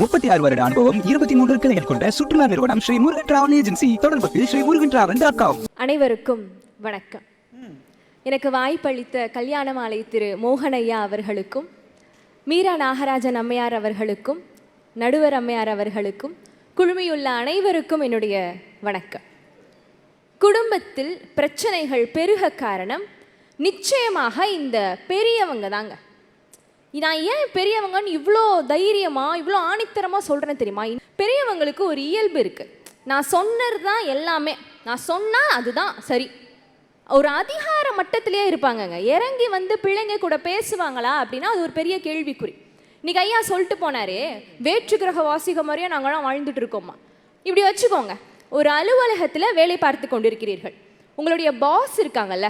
முப்பத்தி ஆறு வருட அனுபவம் இருபத்தி மூன்று கிளைகள் கொண்ட சுற்றுலா நிறுவனம் ஸ்ரீ முருகன் டிராவல் ஏஜென்சி தொடர்புக்கு Sri Murugan travel dot com அனைவருக்கும் வணக்கம். எனக்கு வாய்ப்பளித்த கல்யாண மாலை திரு மோகனையா அவர்களுக்கும் மீரா நாகராஜன் அம்மையார் அவர்களுக்கும் நடுவர் அம்மையார் அவர்களுக்கும் குழுமியுள்ள அனைவருக்கும் என்னுடைய வணக்கம். குடும்பத்தில் பிரச்சனைகள் பெருக காரணம் நிச்சயமாக இந்த பெரியவங்க தாங்க. நான் ஏன் பெரியவங்கன்னு இவ்வளோ தைரியமாக இவ்வளோ ஆணித்தரமாக சொல்கிறேன்னு தெரியுமா? பெரியவங்களுக்கு ஒரு இயல்பு இருக்குது நான் சொன்னது தான் எல்லாமே. நான் சொன்னால் அதுதான் சரி. ஒரு அதிகார மட்டத்திலேயே இருப்பாங்கங்க. இறங்கி வந்து பிள்ளைங்க கூட பேசுவாங்களா அப்படின்னா அது ஒரு பெரிய கேள்விக்குறி. இன்னைக்கு ஐயா சொல்லிட்டு போனாரே வேற்று கிரக வாசிக மாதிரியே நாங்களாம் வாழ்ந்துட்டு இருக்கோம்மா. இப்படி வச்சுக்கோங்க. ஒரு அலுவலகத்தில் வேலை பார்த்து கொண்டிருக்கிறீர்கள். உங்களுடைய பாஸ் இருக்காங்கல்ல.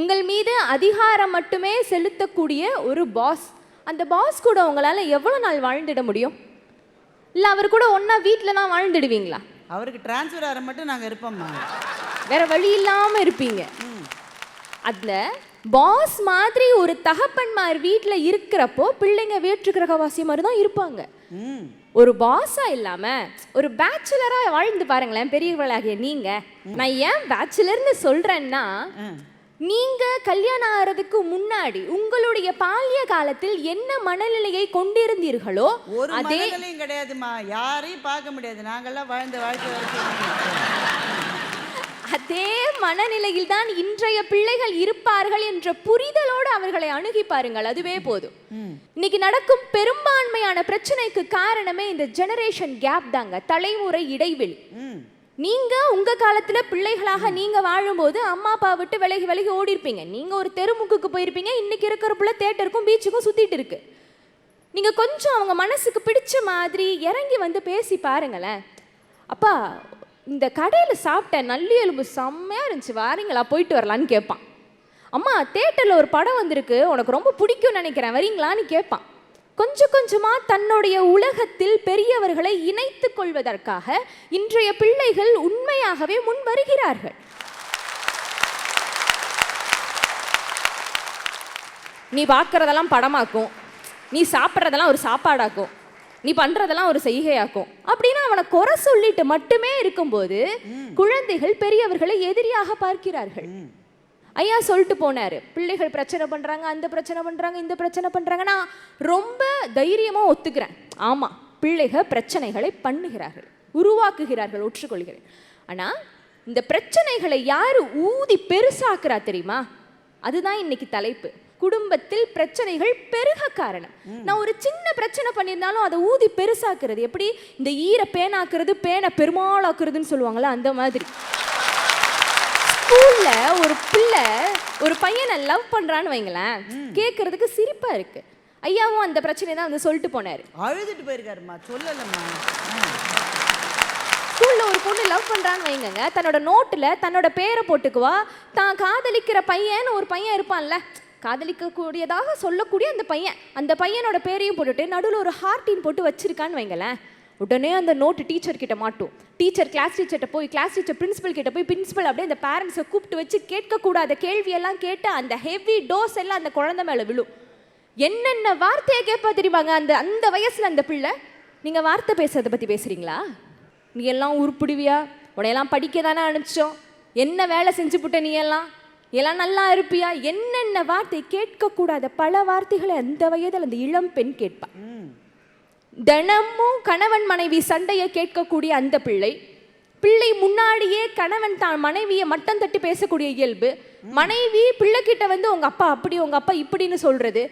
உங்கள் மீது அதிகாரம் மட்டுமே செலுத்தக்கூடிய ஒரு பாஸ் அந்த பாஸ் கூட உங்களால் எவ்வளோ நாள் வாழ்ந்துட முடியும்? இல்லை அவர் கூட ஒன்றா வீட்டில் தான் வாழ்ந்துடுவீங்களா? அவருக்கு டிரான்ஸ்ஃபர் ஆகிற மட்டும் நாங்கள் இருப்போம்மா வேற வழி இல்லாமல் இருப்பீங்க. அதில் பாஸ் மாதிரி ஒரு தகப்பன்மார் வீட்டில் இருக்கிறப்போ பிள்ளைங்க வேற்று கிரகவாசி மாதிரி தான் இருப்பாங்க. ஒரு பாஸா இல்லாம ஒரு பேச்சுலரா வாழ்ந்து பாருங்களேன் பெரியவர்களாகிய நீங்க. நான் ஏன் பேச்சுலர்னு சொல்றேன்னா நீங்க கல்யாணம் ஆகிறதுக்கு முன்னாடி உங்களுடைய பால்ய காலத்தில் என்ன மனநிலையை கொண்டிருந்தீர்களோ ஒரு அதே மனநிலையும் கிடையாதும்மா. யாரையும் பார்க்க முடியாது. நாங்கெல்லாம் வாழ்ந்த வாழ்க்கை வரைக்கும் அதே மனநிலையில் தான் இன்றைய பிள்ளைகள் இருப்பார்கள் என்ற புரிதலோடு அவர்களை அணுகி பாருங்கள். அதுவே போதும். இன்னைக்கு நடக்கும் பெரும்பான்மையான பிரச்சனைக்கு காரணமே இந்த ஜெனரேஷன் கேப் தாங்க. தலைமுறை இடைவெளி. நீங்கள் உங்கள் காலத்தில் பிள்ளைகளாக நீங்கள் வாழும்போது அம்மா அப்பா விட்டு விலகி விலகி ஓடி இருப்பீங்க ஒரு தெருமுக்குக்கு போயிருப்பீங்க. இன்னைக்கு இருக்கிற பிள்ளை தேட்டருக்கும் பீச்சுக்கும் சுத்திட்டு இருக்கு. நீங்கள் கொஞ்சம் அவங்க மனசுக்கு பிடிச்ச மாதிரி இறங்கி வந்து பேசி பாருங்களேன். அப்பா இந்த கடையில் சாப்பிட்ட நல்லி எலும்பு செம்மையாக இருந்துச்சு. வாரீங்களா? போயிட்டு வரலான்னு கேட்பான். அம்மா தேட்டரில் ஒரு படம் வந்திருக்கு. உனக்கு ரொம்ப பிடிக்கும்னு நினைக்கிறேன். வரீங்களான்னு கேட்பான். கொஞ்சம் கொஞ்சமாக தன்னுடைய உலகத்தில் பெரியவர்களை இணைத்துக் கொள்வதற்காக இன்றைய பிள்ளைகள் உண்மையாகவே முன் வருகிறார்கள் நீ பார்க்கறதெல்லாம் படமாக்கும். நீ சாப்பிட்றதெல்லாம் ஒரு சாப்பாடாக்கும். நீ பண்றதெல்லாம் ஒரு செய்கையாக்கும். அப்படின்னு அவனை குறை சொல்லிட்டு மட்டுமே இருக்கும்போது குழந்தைகள் பெரியவர்களை எதிரியாக பார்க்கிறார்கள். ஐயா சொல்லிட்டு போனாரு. பிள்ளைகள் பிரச்சனை பண்றாங்க அந்த பிரச்சனை பண்றாங்க இந்த பிரச்சனை பண்றாங்க. நான் ரொம்ப தைரியமா ஒத்துக்கிறேன். ஆமா பிள்ளைகள் பிரச்சனைகளை பண்ணுகிறார்கள் உருவாக்குகிறார்கள் ஒற்றுக்கொள்கிறேன். ஆனா இந்த பிரச்சனைகளை யாரு ஊதி பெருசாக்குறா தெரியுமா? அதுதான் இன்னைக்கு தலைப்பு. குடும்பத்தில் பிரச்சனைகள் பெருக காரணம். நான் ஒரு சின்ன பிரச்சனை பண்ணியிருந்தாலும் அதை ஊதி பெருசாக்குறது. எப்படி? இந்த ஈர பேனாக்குறது பேனை பெருமாளாக்குறதுன்னு சொல்லுவாங்கல்ல அந்த மாதிரி. ஸ்கூல்ல ஒரு பிள்ளை ஒரு பையனை லவ் பண்றான்னு வைங்களேன் கேட்கறதுக்கு சிரிப்பா இருக்கு. ஐயாவும் அந்த பிரச்சனை தான் வந்து சொல்லிட்டு போனாரு. அழுதுட்டு போயிருக்காருமா சொல்லலம்மா. ஸ்கூல்ல ஒரு பொண்ணு லவ் பண்றான்னு வைங்கங்க தன்னோட நோட்டுல தன்னோட பேரை போட்டுக்குவா தான் காதலிக்கிற பையன் ஒரு பையன் இருப்பான்ல காதலிக்க கூடியதாக சொல்லக்கூடிய அந்த பையன் அந்த பையனோட பேரையும் போட்டுட்டு நடுவில் ஒரு ஹார்ட்டின் போட்டு வச்சிருக்கான்னு வைங்களேன். உடனே அந்த நோட்டு டீச்சர் கிட்ட மாட்டும். டீச்சர் கிளாஸ் டீச்சர்கிட்ட போய் கிளாஸ் டீச்சர் பிரின்ஸிபல் கிட்ட போய் பிரின்ஸிபல் அப்படியே அந்த பேரண்ட்ஸை கூப்பிட்டு வச்சு கேட்கக்கூடாத கேள்வியெல்லாம் கேட்டு அந்த ஹெவி டோஸ் எல்லாம் அந்த குழந்தை மேலே விழும். என்னென்ன வார்த்தையை கேட்பா தெரியுமாங்க? அந்த அந்த வயசில் அந்த பிள்ளை நீங்கள் வார்த்தை பேசுறதை பற்றி பேசுறீங்களா? நீ எல்லாம் உருப்பிடுவியா? உன்னையெல்லாம் படிக்க தானே அனுப்பிச்சோம். என்ன வேலை செஞ்சு புட்ட நீ எல்லாம்? எல்லாம் நல்லா இருப்பியா? என்னென்ன வார்த்தை கேட்கக்கூடாத பல வார்த்தைகளை அந்த வயதில் அந்த இளம் பெண் கேட்பா. தினமும் கணவன் மனைவி சண்டையை கேட்கக்கூடிய அந்த பிள்ளை பிள்ளை முன்னாடியே கணவன் தான் மனைவியை மட்டம் தட்டி பேசக்கூடிய இயல்பு மனைவி பிள்ளைக்கிட்ட வந்து உங்க அப்பா அப்படி உங்க அப்பா இப்படின்னு சொல்றது.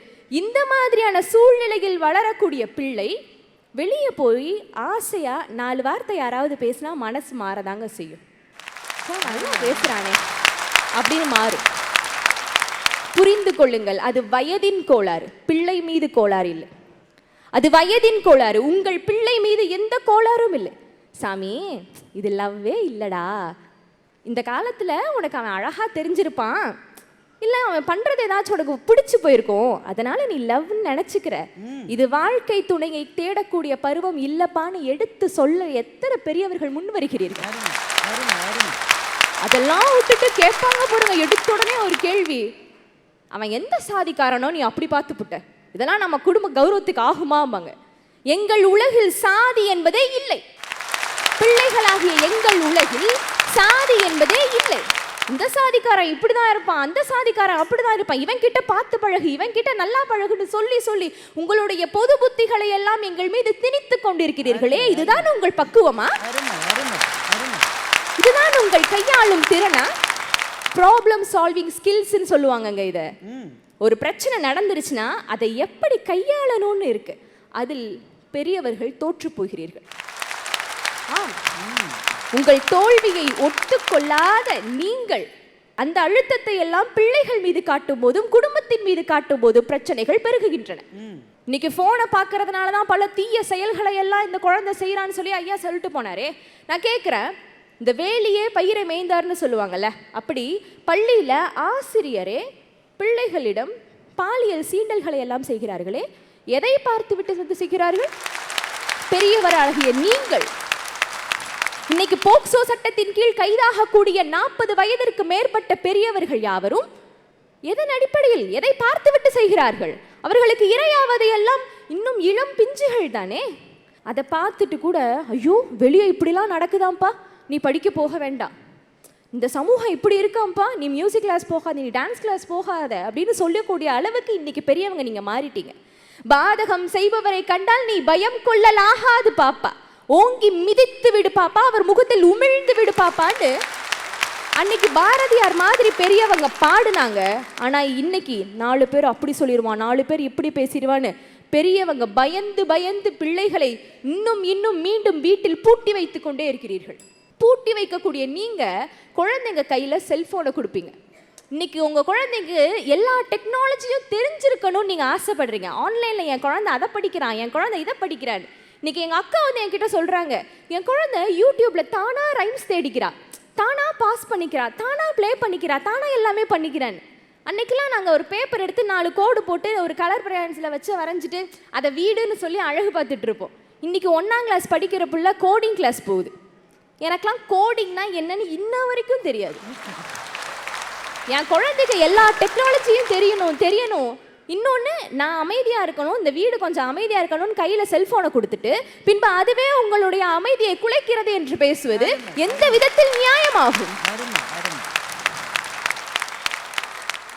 இந்த மாதிரியான சூழ்நிலையில் வளரக்கூடிய பிள்ளை வெளியே போய் ஆசையா நாலு வார்த்தை யாராவது பேசினா மனசு மாறதாங்க செய்யும். நல்லா பேசுறானே. அப்படின்னு மாறும் புரிந்து கொள்ளுங்கள் அது வயதின் கோளாறு பிள்ளை மீது கோளாறு இல்லை. அது வயதின் கோளாறு. உங்கள் பிள்ளை மீது எந்த கோளாறும் இல்லை. சாமி இது லவ்வே இல்லடா. இந்த காலத்துல உனக்கு அவன் அழகா தெரிஞ்சிருப்பான். இல்ல அவன் பண்றது ஏதாச்சும் உனக்கு பிடிச்சு போயிருக்கும். அதனால நீ லவ்னு நினைச்சுக்கிற. இது வாழ்க்கை துணையை தேடக்கூடிய பருவம் இல்லப்பான்னு எடுத்து சொல்ல எத்தனை பெரியவர்கள் முன் வருகிறீர்கள்? அதெல்லாம் விட்டுட்டு கேட்பாங்க பாருங்க எடுத்த உடனே ஒரு கேள்வி. அவன் எந்த சாதிக்காரனோ நீ அப்படி பார்த்து புட்ட. இதெல்லாம் நம்ம குடும்ப கௌரவத்துக்கு ஆகுமாம்பாங்க. எங்கள் உலகில் சாதி என்பதே இல்லை. பிள்ளைகளாகிய எங்கள் உலகில் சாதி என்பதே இல்லை. இந்த சாதிக்காரன் இப்படிதான் இருப்பான் அந்த சாதிக்காரன் அப்படிதான் இருப்பான். இவன் கிட்ட பார்த்து பழகு இவன் கிட்ட நல்லா பழகுன்னு சொல்லி சொல்லி உங்களுடைய பொது புத்திகளை எல்லாம் எங்கள் மீது திணித்து கொண்டிருக்கிறீர்களே. இதுதான் உங்கள் பக்குவமா? இதுதான் உங்கள் கையாளும் திறனா? ப்ராப்ளம் சால்விங் ஸ்கில்ஸ்னு சொல்லுவாங்கங்க இதை. ஒரு பிரச்சனை நடந்துருச்சுன்னா அதை எப்படி கையாளணும்னு இருக்கு. அதில் பெரியவர்கள் தோற்று போகிறீர்கள். உங்கள் தோல்வியை ஒத்துக்கொள்ளாத நீங்கள் அந்த அழுத்தத்தை எல்லாம் பிள்ளைகள் மீது காட்டும் போதும் குடும்பத்தின் மீது காட்டும் போதும் பிரச்சனைகள் பெருகுகின்றன. இன்னைக்கு ஃபோனை பார்க்கறதுனால தான் பல தீய செயல்களை எல்லாம் இந்த குழந்தை செய்கிறான்னு சொல்லி ஐயா சொல்லிட்டு போனாரே. நான் கேட்குறேன் இந்த வேலியே பயிரை மேய்ந்தார்னு சொல்லுவாங்கல்ல அப்படி பள்ளியில் ஆசிரியரே பிள்ளைகளிடம் பாலியல் சீண்டல்களை எல்லாம் செய்கிறார்களே எதை பார்த்து விட்டு வந்து செய்கிறார்கள் பெரியவராகிய நீங்கள். இன்னைக்கு போக்சோ சட்டத்தின் கீழ் கைதாகக்கூடிய நாற்பது வயதிற்கு மேற்பட்ட பெரியவர்கள் யாவரும் எதன் அடிப்படையில் எதை பார்த்துவிட்டு செய்கிறார்கள்? அவர்களுக்கு இரையாவதையெல்லாம் இன்னும் இளம் பிஞ்சுகள் தானே? அதை பார்த்துட்டு கூட ஐயோ வெளியே இப்படிலாம் நடக்குதாம்ப்பா. நீ படிக்க போக வேண்டாம். இந்த சமூகம் இப்படி இருக்காம்ப்பா. நீ மியூசிக் கிளாஸ் போகாத நீ டான்ஸ் கிளாஸ் போகாத அப்படின்னு சொல்லக்கூடிய அளவுக்கு இன்னைக்கு பெரியவங்க நீங்க மாறிட்டீங்க. பாதகம் செய்பவரை கண்டால் நீ பயம் கொள்ளலாகாது பாப்பா. ஓங்கி மிதித்து விடு பாப்பா. அவர் முகத்தில் உமிழ்ந்து விடு பாப்பான்னு அன்னைக்கு பாரதியார் மாதிரி பெரியவங்க பாடுனாங்க. ஆனா இன்னைக்கு நாலு பேர் அப்படி சொல்லிடுவான் நாலு பேர் இப்படி பேசிடுவான்னு பெரியவங்க பயந்து பயந்து பிள்ளைகளை இன்னும் இன்னும் மீண்டும் வீட்டில் பூட்டி வைத்துக்கொண்டே இருக்கிறீர்கள். பூட்டி வைக்கக்கூடிய நீங்கள் குழந்தைங்க கையில் செல்ஃபோனை கொடுப்பீங்க. இன்னைக்கு உங்கள் குழந்தைக்கு எல்லா டெக்னாலஜியும் தெரிஞ்சிருக்கணும்னு நீங்கள் ஆசைப்படுறீங்க. ஆன்லைனில் என் குழந்தை அதை படிக்கிறான் என் குழந்தை இதை படிக்கிறான் இன்னைக்கு எங்கள் அக்கா வந்து என்கிட்ட சொல்கிறாங்க என் குழந்தை யூடியூப்பில் தானாக ரைம்ஸ் தேடிக்கிறா தானாக பாஸ் பண்ணிக்கிறா தானாக ப்ளே பண்ணிக்கிறா தானாக எல்லாமே பண்ணிக்கிறான் அன்னைக்கெல்லாம் நாங்கள் ஒரு பேப்பர் எடுத்து நாலு கோடு போட்டு ஒரு கலர் பிரயான்ஸில் வச்சு வரைஞ்சிட்டு அதை வீடுன்னு சொல்லி அழகு பார்த்துட்ருப்போம் இன்றைக்கி ஒன்றாம் கிளாஸ் படிக்கிற பிள்ளை கோடிங் கிளாஸ் போகுது. எனக்கெல்லாம் கோடிங்னா என்னன்னு இன்ன வரைக்கும் தெரியாது. என் குழந்தைக்கு எல்லா டெக்னாலஜியும் தெரியணும் தெரியணும். இன்னொன்று நான் அமைதியாக இருக்கணும் இந்த வீடு கொஞ்சம் அமைதியாக இருக்கணும்னு கையில் செல்ஃபோனை கொடுத்துட்டு பின்பு அதுவே உங்களுடைய அமைதியை குலைக்கிறது என்று பேசுவது எந்த விதத்தில் நியாயமாகும்?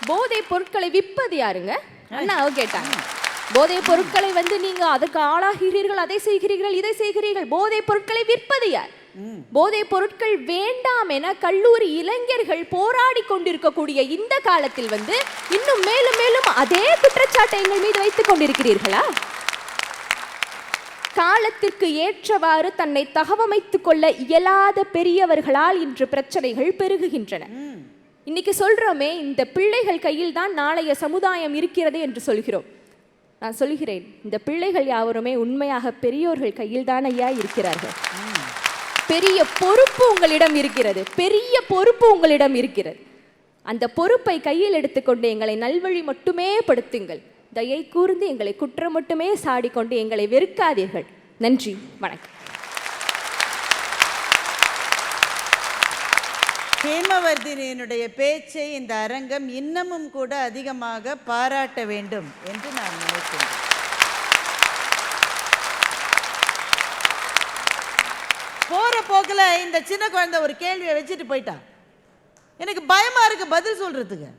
போதை பொருட்களை விற்பது யாருங்க? அண்ணா கேட்டாங்க. போதை பொருட்களை வந்து நீங்க அதுக்கு ஆளாகிறீர்கள் அதை செய்கிறீர்கள் இதை செய்கிறீர்கள். போதை பொருட்களை விற்பது யார்? போதை பொருட்கள் வேண்டாம் என கல்லூரி இளைஞர்கள் போராடி கொண்டிருக்கக்கூடிய இந்த காலத்தில் வந்து இன்னும் மேலும் மேலும் அதே குற்றச்சாட்டை எங்கள் மீது வைத்துக் கொண்டிருக்கிறீர்களா? காலத்திற்கு ஏற்றவாறு தன்னை தகவமைத்துக் கொள்ள இயலாத பெரியவர்களால் இன்று பிரச்சனைகள் பெருகுகின்றன. இன்னைக்கு சொல்றோமே இந்த பிள்ளைகள் கையில் தான் நாளைய சமுதாயம் இருக்கிறது என்று சொல்கிறோம். நான் சொல்கிறேன் இந்த பிள்ளைகள் யாவருமே உண்மையாக பெரியோர்கள் கையில் தான் ஐயா இருக்கிறார்கள். பெரிய பொறுப்பு உங்களிடம் இருக்கிறது. பெரிய பொறுப்பு உங்களிடம் இருக்கிறது. அந்த பொறுப்பை கையில் எடுத்துக்கொண்டு எங்களை நல்வழி மட்டுமே படுத்துங்கள். தயை கூர்ந்து எங்களை குற்றம் மட்டுமே சாடிக்கொண்டு எங்களை வெறுக்காதீர்கள். நன்றி. வணக்கம். ஹேமவர்தினியினுடைய பேச்சை இந்த அரங்கம் இன்னமும் கூட அதிகமாக பாராட்ட வேண்டும் என்று நான் நினைக்கின்றேன். போகிற போக்கில் இந்த சின்ன குழந்தை ஒரு கேள்வியை வச்சுட்டு போயிட்டான் எனக்கு பயமாக இருக்குது பதில் சொல்கிறதுக்கு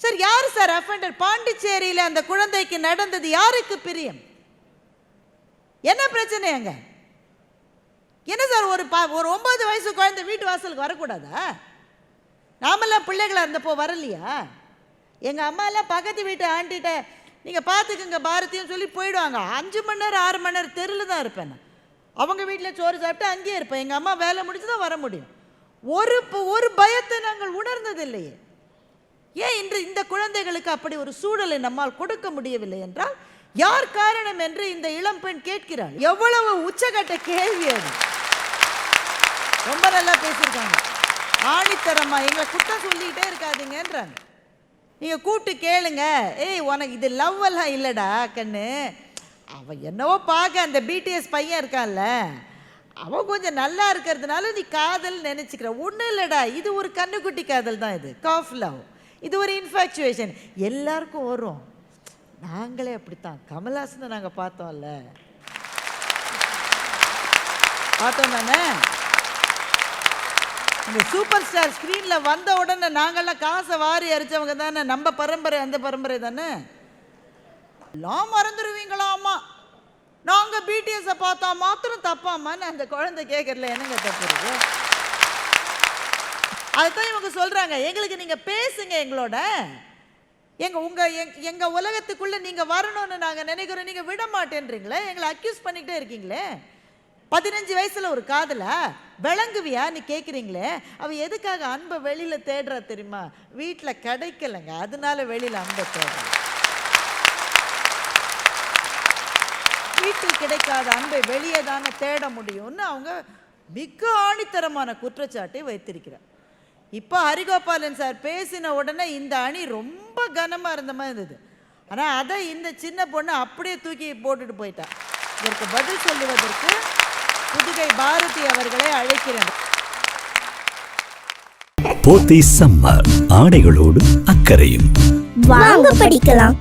சார் யார் சார் அஃபண்டர் பாண்டிச்சேரியில் அந்த குழந்தைக்கு நடந்தது யாருக்கு பிரியம்? என்ன பிரச்சனை அங்கே? என்ன சார் ஒரு பா ஒரு ஒம்பது வயசு குழந்தை வீட்டு வாசலுக்கு வரக்கூடாதா? நாமெல்லாம் பிள்ளைகளாக இருந்தப்போ வரலையா? எங்கள் அம்மாலாம் பக்கத்து வீட்டு ஆண்டிகிட்ட நீங்கள் பார்த்துக்குங்க பாரதியும் சொல்லி போயிடுவாங்க. அஞ்சு மணி நேரம் ஆறு மணி நேரம் தெருவில் தான் இருப்பேன் நான். அவங்க வீட்டில் சோறு சாப்பிட்டு அங்கேயே இருப்பேன். எங்கள் அம்மா வேலை முடிச்சு தான் வர முடியும். ஒரு ஒரு பயத்தை நாங்கள் உணர்ந்ததில்லையே. ஏன் இன்று இந்த குழந்தைகளுக்கு அப்படி ஒரு சூழலை நம்மால் கொடுக்க முடியவில்லை என்றால் யார் காரணம் என்று இந்த இளம் பெண் கேட்கிறாள். எவ்வளவு உச்சகட்ட கேள்வி அது. ரொம்ப நல்லா பேசியிருக்காங்க. ஆணித்தரமா எங்களை குற்றம் சொல்லிக்கிட்டே இருக்காதீங்கன்றாங்க நீங்கள் கூப்பிட்டு கேளுங்க. ஏய் உனக்கு இது லவ் எல்லாம் இல்லைடா கண்ணு. அவன் என்னவோ பார்க்க அந்த பிடிஎஸ் பையன் இருக்கான்ல அவன் கொஞ்சம் நல்லா இருக்கிறதுனால நீ காதல் நினச்சிக்கிற. ஒன்றும் இல்லைடா இது ஒரு கண்ணுக்குட்டி காதல் தான் இது. காஃப் லவ் இது ஒரு இன்ஃபாக்சுவேஷன் எல்லாருக்கும் வரும். நாங்களே அப்படித்தான். கமல்ஹாசனை நாங்கள் பார்த்தோம்ல. பார்த்தோம் தானே? இந்த சூப்பர் ஸ்டார் ஸ்க்ரீனில் வந்த உடனே நாங்கள்லாம் காசை வாரி அரிச்சவங்க தானே. நம்ம பரம்பரை அந்த பரம்பரை தானே? எல்லாம் மறந்துடுவீங்களாமா நாங்கள் பிடிஎஸை பார்த்தா மாத்திரம் தப்பாமான்னு அந்த குழந்தை கேட்கறதுல என்னங்க தப்பு இருக்கு? அதுதான் இவங்க சொல்கிறாங்க எங்களுக்கு நீங்கள் பேசுங்க எங்களோட. எங்கள் உங்கள் எங்- எங்கள் உலகத்துக்குள்ளே நீங்கள் வரணும்னு நாங்கள் நினைக்கிறோம். நீங்கள் விட மாட்டேன்றீங்களே? எங்களை அக்யூஸ் பண்ணிக்கிட்டே இருக்கீங்களே? பதினஞ்சு வயசில் ஒரு காதல விளங்குவியா நீ கேட்குறீங்களே அவள் எதுக்காக அன்பை வெளியில் தேடுறா தெரியுமா? வீட்டில் கிடைக்கலங்க. அதனால வெளியில் அன்பை தேடுறா. வீட்டில் கிடைக்காத அன்பை வெளியே தானே தேட முடியும்னு அவங்க மிக ஆணித்தரமான குற்றச்சாட்டை வைத்திருக்கிறார். இப்போ ஹரிகோபாலன் சார் பேசின உடனே இந்த அணி ரொம்ப கனமாக இருந்த மாதிரி இருந்தது. ஆனால் அதை இந்த சின்ன பொண்ணு அப்படியே தூக்கி போட்டுட்டு போயிட்டா. இதற்கு பதில் சொல்லுவதற்கு புதுகை பாரதி அவர்களை அழைக்கிறேன். போத்தீஸ் சம்மர் ஆடைகளோடு அக்கறையும். வாங்க படிக்கலாம்.